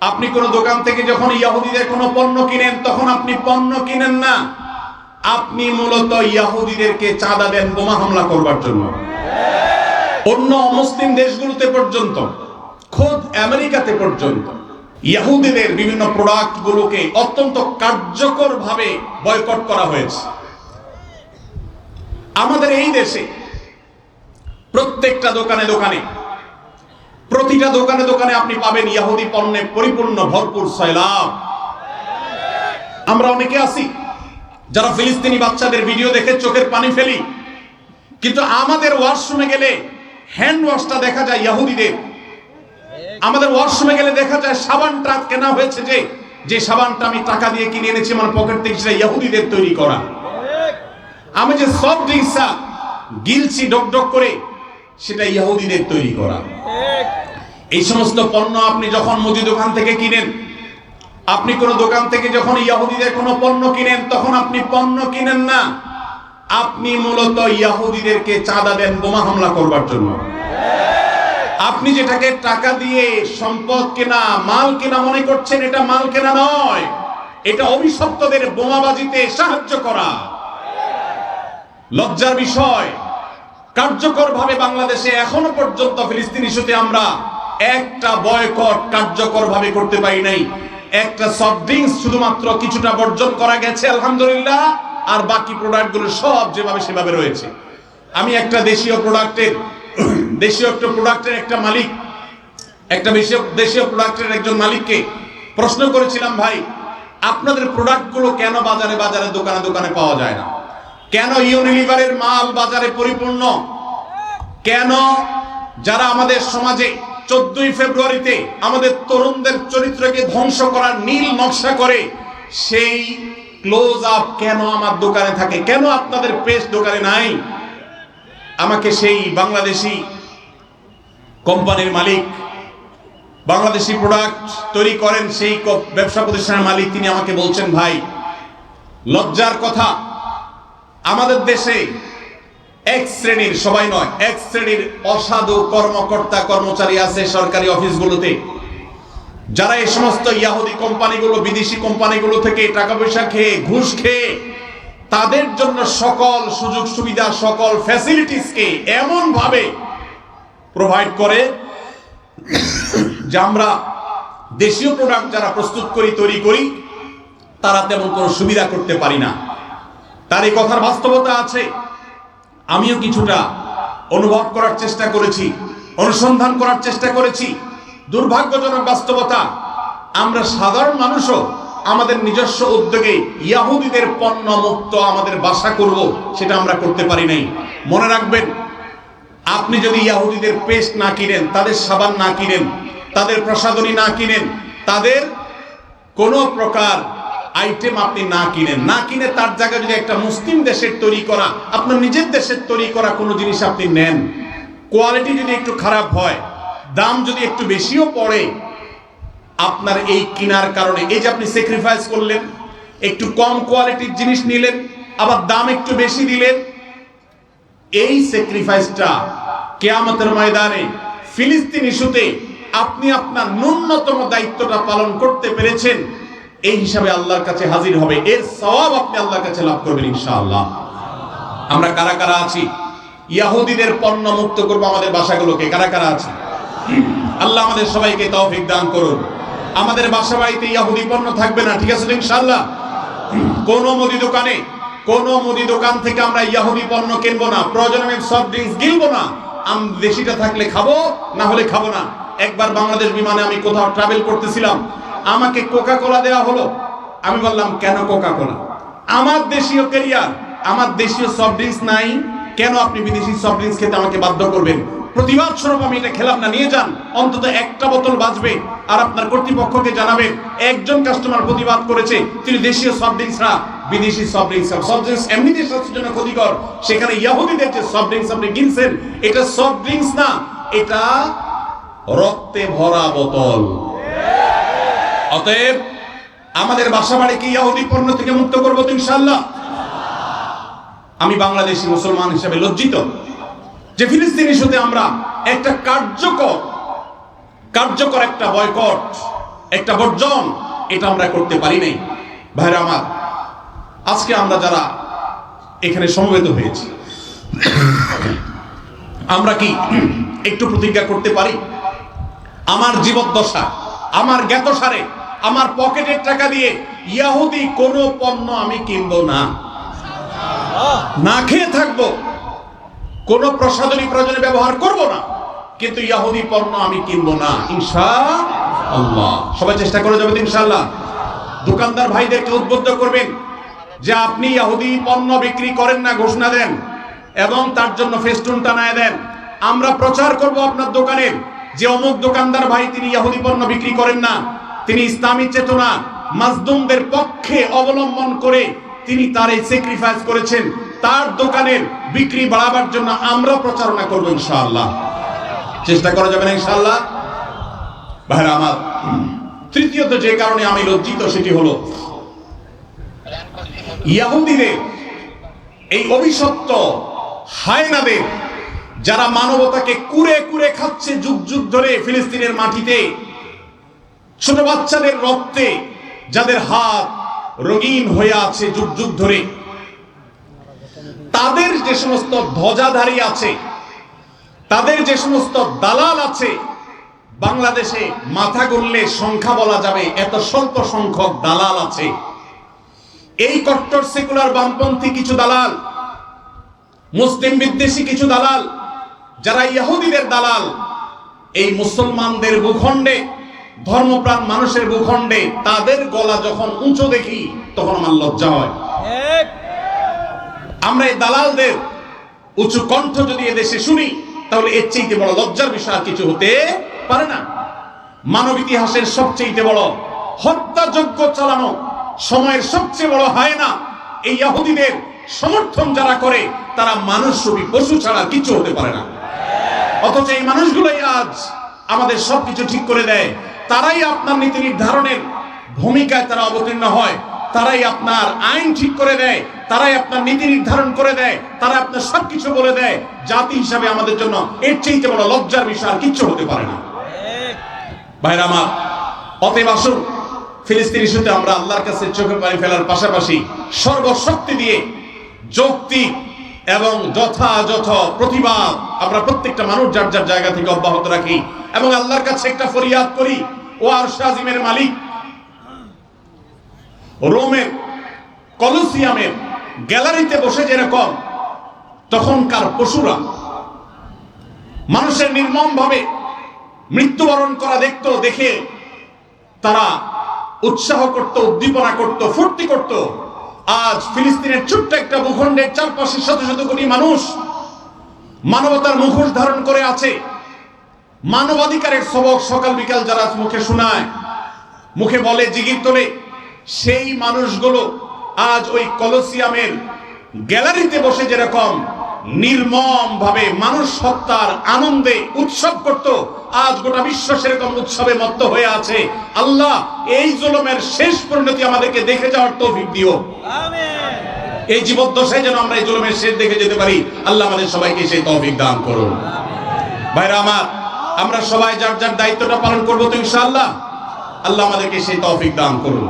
আপনি কোন দোকান থেকে যখন ইয়াহুদিদের কোনো পণ্য কিনেন, তখন আপনি পণ্য কিনেন না। আপনি মূলত ইয়াহুদিদেরকে চাঁদা দেন, বোমা হামলা করবার জন্য। অন্য মুসলিম দেশগুলোতে পর্যন্ত, খোদ আমেরিকাতে পর্যন্ত, ইয়াহুদিদের বিভিন্ন প্রোডাক্ট গুলোকে অত্যন্ত কার্যকর ভাবে বয়কট করা হয়েছে। আমাদের এই দেশে প্রত্যেকটা দোকানে দোকানে প্রতিটা দোকানে দোকানে আপনি পাবেন ইয়াহুদি পণ্যে পরিপূর্ণ ভরপুর সয়লাভ আমরা অনেকে আছি, যারা ফিলিস্তিনি বাচ্চাদের ভিডিও দেখে চোখের পানি ফেলি। কিন্তু আমাদের ওয়াশরুমে গেলে হ্যান্ড ওয়াশটা দেখা যায় ইয়াহুদিদের। আমাদের ওয়াশরুমে গেলে দেখা যায় সাবানটা কেনা হয়েছে যে যে সাবানটা আমি টাকা দিয়ে কিনে এনেছি আমার পকেট থেকে সেটা ইয়াহুদিদের তৈরি করা। আমি যে সব ড্রিঙ্কসা গিলছি ডক ডক করে, সেটা ইয়াহুদিদের তৈরি করা। এই সমস্ত পণ্য আপনি যখন মুদি দোকান থেকে কিনেন, আপনি কোন দোকান থেকে যখন ইয়াহুদিদের কোনো পণ্য কিনেন, তখন আপনি পণ্য কিনেন না। আপনি মূলত ইয়াহুদিদেরকে চাঁদা দেন, বোমা হামলা করবার জন্য। আপনি যেটাকে টাকা দিয়ে সম্পদ কেনা, মাল কেনা মনে করছেন, এটা মাল কেনা নয়। এটা অভিশপ্তদের বোমাবাজিতে সাহায্য করা। লজ্জার বিষয়, কার্যকরভাবে বাংলাদেশে এখনও পর্যন্ত ফিলিস্তিন ইস্যুতে আমরা একটা বয়কট কার্যকর ভাবে করতে পারি নাই। একটা সফট ড্রিঙ্কস শুধুমাত্র কিছুটা বর্জন করা গেছে, আলহামদুলিল্লাহ, আর বাকি প্রোডাক্টগুলো সব যেভাবে সেভাবে রয়েছে। আমি একটা দেশীয় প্রোডাক্টের দেশীয় একটা প্রোডাক্টের একটা মালিক, একটা দেশীয় প্রোডাক্টের একজন মালিককে প্রশ্ন করেছিলাম, ভাই, আপনাদের প্রোডাক্টগুলো কেন বাজারে বাজারে, দোকানে দোকানে পাওয়া যায় না? কেন ইউনিলিভারের মাল বাজারে পরিপূর্ণ? কেন যারা আমাদের সমাজে চোদ্দই ফেব্রুয়ারিতে আমাদের তরুণদের চরিত্রকে ধ্বংস করার নীল নকশা করে সেই ক্লোজ আপ কেন আমার দোকানে থাকে? কেন আপনাদের পেস্ট দোকানে নাই? আমাকে সেই বাংলাদেশি কোম্পানির মালিক, বাংলাদেশি প্রোডাক্ট তৈরি করেন সেই ব্যবসা প্রতিষ্ঠানের মালিক, তিনি আমাকে বলছেন, ভাই, লজ্জার কথা। আমাদের দেশে এক শ্রেণির, সবাই নয়, এক শ্রেণির অসাধু কর্মকর্তা কর্মচারী আছে সরকারি অফিসগুলোতে। যারা এই সমস্ত ইয়াহুদি কোম্পানিগুলো, বিদেশি কোম্পানিগুলো থেকে টাকা পয়সা খেয়ে, ঘুষ খেয়ে, তাদের জন্য সকল সুযোগ সুবিধা, সকল ফ্যাসিলিটিসকে এমন ভাবে প্রোভাইড করে যে আমরা দেশীয় প্রোডাক্ট যারা প্রস্তুত করি, তৈরি করি, তারা তেমন কোনো সুবিধা করতে পারি না। তার এই কথার বাস্তবতা আছে। আমিও কিছুটা অনুভব করার চেষ্টা করেছি, অনুসন্ধান করার চেষ্টা করেছি। দুর্ভাগ্যজনক বাস্তবতা, আমরা সাধারণ মানুষও আমাদের নিজস্ব উদ্যোগে ইয়াহুদিদের পণ্য মুক্ত আমাদের বাসা করব, সেটা আমরা করতে পারি নাই। মনে রাখবেন, আপনি যদি ইয়াহুদিদের পেস্ট না কিনেন, তাদের সাবান না কিনেন, তাদের প্রসাধনী না কিনেন, তাদের কোনো প্রকার আইটেম আপনি না কিনেন। না কিনে তার জায়গায় যদি একটা মুসলিম দেশের তৈরি করা, আপনার নিজের দেশের তৈরি করা কোনো জিনিস আপনি নেন কোয়ালিটি যদি একটু খারাপ হয়, দাম যদি একটু বেশিও পড়ে, আপনার এই কেনার কারণে, এই যে আপনি স্যাক্রিফাইস করলেন, একটু কম কোয়ালিটির জিনিস নিলেন, আবার দাম একটু বেশি দিলেন, এই স্যাক্রিফাইসটা কেয়ামতের ময়দানে ফিলিস্তিন ইস্যুতে আপনি আপনার ন্যূনতম দায়িত্বটা পালন করতে পেরেছেন। এই হিসাবে আল্লাহর কাছে হাজির হবে। এর সওয়াব আপনি আল্লাহর কাছে লাভ করবেন ইনশাআল্লাহ। আমরা কারা কারা আছি? ইয়াহুদিদের পণ্য মুক্ত করব আমাদের বাসাগুলোকে। কারা কারা আছে আল্লাহ আমাদের সবাইকে তৌফিক দান করুন। আমাদের বাসা বাড়িতে ইয়াহুদি পণ্য থাকবে না, ঠিক আছে ইনশাআল্লাহ? কোন মুদি দোকানে, কোন মুদি দোকান থেকে আমরা ইয়াহুদি পণ্য কিনবো না প্রয়োজন আমি সফট ড্রিঙ্কস গিলবো না, আম দেশিটা থাকলে খাব, না হলে খাব না। একবার বাংলাদেশ বিমানে আমি কোথাও ট্রাভেল করতেছিলাম আমাকে কোকা কোলা দেওয়া হলো। আমি বললাম, কেন কোকা কোলা আমার দেশীয় কেরিয়ার আমার দেশীয় সফট ড্রিঙ্কস নাই। কেন আপনি বিদেশি সফট ড্রিঙ্কস খেতে আমাকে বাধ্য করবেন? প্রতিবাদ স্বরূপ আমি এটা খেলাম না, নিয়ে যান। অন্তত একটা বোতল বাঁচবে। আর আপনার কর্তৃপক্ষকে জানাবেন, একজন কাস্টমার প্রতিবাদ করেছে, তিনি দেশীয় সফট ড্রিঙ্কস না, বিদেশি সফট ড্রিঙ্কস সফট ড্রিঙ্কস এমনিতে স্বাস্থ্যের জন্য ক্ষতিকর। সেখানে ইয়াহুদিদের যে সফট ড্রিঙ্কস আপনি কিনছেন, এটা সফট ড্রিঙ্কস না, এটা রক্তে ভরা বোতল। অতএব আমাদের বাসা বাড়িকে ইয়াহুদি পণ্য থেকে মুক্ত করব তো ইনশাল্লাহ আমি বাংলাদেশি মুসলমান হিসেবে লজ্জিত যে ফিলিস্তিন ইস্যুতে আমরা একটা কার্যকর কার্যকর একটা বয়কট, একটা বর্জন, এটা আমরা করতে পারি নাই। ভাইরা আমার, আজকে আমরা যারা এখানে সমবেত হয়েছি, আমরা কি একটু প্রতিজ্ঞা করতে পারি? আমার জীবদ্দশা, আমার জ্ঞাতসারে আমার পকেটের টাকা দিয়ে ইয়াহুদি কোনো পণ্য আমি কিনবো না। না খেয়ে থাকব। কোন প্রসাধনী প্রয়োজনে ব্যবহার করব না। কিন্তু ইয়াহুদি পণ্য আমি কিনবো না। ইনশা সবাই চেষ্টা করে যাবেন ইনশাআল্লাহ। দোকানদার ভাইদেরকে উদ্বুদ্ধ করবেন যে আপনি ইয়াহুদি পণ্য বিক্রি করেন না, ঘোষণা দেন এবং তার জন্য ফেস্টুন টানায় দেন। আমরা প্রচার করব আপনার দোকানে যে অমুক দোকানদার ভাই তিনি ইয়াহুদি পণ্য বিক্রি করেন না। তিনি ইসলামী চেতনা মাজদুমদের পক্ষে অবলম্বন করে তিনি তার এই স্যাক্রিফাইস করেছেন। তার দোকানের বিক্রি বাড়াবার জন্য আমরা প্রচারণা করব ইনশাআল্লাহ। চেষ্টা করা যাবে না ইনশাআল্লাহ? ভাইরা আমার, তৃতীয়ত যে কারণে আমি লজ্জিত সেটি হলো, ইয়াহুদিদের এই অভিশপ্ত হায়নাদের, যারা মানবতাকে কুরে কুরে খাচ্ছে যুগ যুগ ধরে ফিলিস্তিনের মাটিতে ছোট বাচ্চাদের রক্তে যাদের হাত রঙিন হয়ে আছে যুগ যুগ ধরে, তাদের যে সমস্ত ধ্বজাধারী আছে, তাদের যে সমস্ত দালাল আছে, বাংলাদেশে মাথা গুললে সংখ্যা বলা যাবে এত স্বল্প সংখ্যক দালাল আছে। এই কট্টর সেকুলার বামপন্থী কিছু দালাল, মুসলিম বিদ্বেষী কিছু দালাল, যারা ইহুদিদের দালাল, এই মুসলমানদের ভূখণ্ডে ধর্মপ্রাণ মানুষের ভূখণ্ডে তাদের গলা যখন উঁচু দেখি তখন আমার লজ্জা হয়। আমরা এই দালালদের উঁচু কণ্ঠ যদি এদেশে শুনি তাহলে এর চাইতে বড় লজ্জার বিষয় আর কিছু হতে পারে না। মানব ইতিহাসের সবচেয়ে বড় হত্যাযজ্ঞ চালানো সময়ের সবচেয়ে বড় হয় না এই ইহুদিদের সমর্থন যারা করে তারা মানুষ রূপী পশু ছাড়া কিছু হতে পারে না। অথচ এই মানুষগুলোই আজ আমাদের সবকিছু ঠিক করে দেয়। তারাই আপনার নীতি নির্ধারণের ভূমিকায় তারা অবতীর্ণ হয়। তারাই আপনার আইন ঠিক করে দেয়, তারাই আপনার নীতি নির্ধারণ করে দেয় তারা আপনার সবকিছু বলে দেয়। জাতি হিসাবে আমাদের জন্য এর চেয়ে বড় লজ্জার বিষয় আর কিচ্ছু হতে পারে না। ভাইরা আমার, অতএব আসুন, ফিলিস্তিন ইস্যুতে আমরা আল্লাহর কাছে চোখে পানি ফেলার পাশাপাশি সর্বশক্তি দিয়ে যৌক্তিক এবং যথাযথ প্রতিবাদ আমরা প্রত্যেকটা মানুষ যার যার জায়গা থেকে অব্যাহত রাখি এবং আল্লাহর কাছে একটা ফরিয়াদ করি ও আর শাহিমের মালিক। রোমের কলসিয়ামের গ্যালারিতে বসে যেরকম তখনকার পশুরা মানুষের নির্মম ভাবে মৃত্যুবরণ করা দেখতো, দেখে তারা উৎসাহ করত, উদ্দীপনা করত, ফুর্তি করত। আজ ফিলিস্তিনের ছোট্ট একটা ভূখণ্ডের চারপাশে শত শত কোটি মানুষ মানবতার মুখোশ ধারণ করে আছে। মানবাধিকারের সবক সকাল বিকাল যারা মুখে শোনায় মুখে বলে জিগির তোলে সেই মানুষগুলো আজ ওই কলসিয়ামের গ্যালারিতে বসে যেরকম নির্মম ভাবে মানুষ হত্যার আনন্দে উৎসব করত আজ গোটা বিশ্ব সেরকম উৎসবে মত্ত হয়ে আছে। আল্লাহ এই জুলুমের শেষ পরিণতি আমাদেরকে দেখে যাওয়ার তৌফিক দিও। এই জীবদ্দশায় যেন আমরা এই জুলুমের শেষ দেখে যেতে পারি আল্লাহ আমাদের সবাইকে সেই তৌফিক দান করুন। ভাইরা আমার আমরা সবাই যার যার দায়িত্বটা পালন করব তো ইনশাআল্লাহ। আল্লাহ আমাদেরকে সেই তৌফিক দান করুন।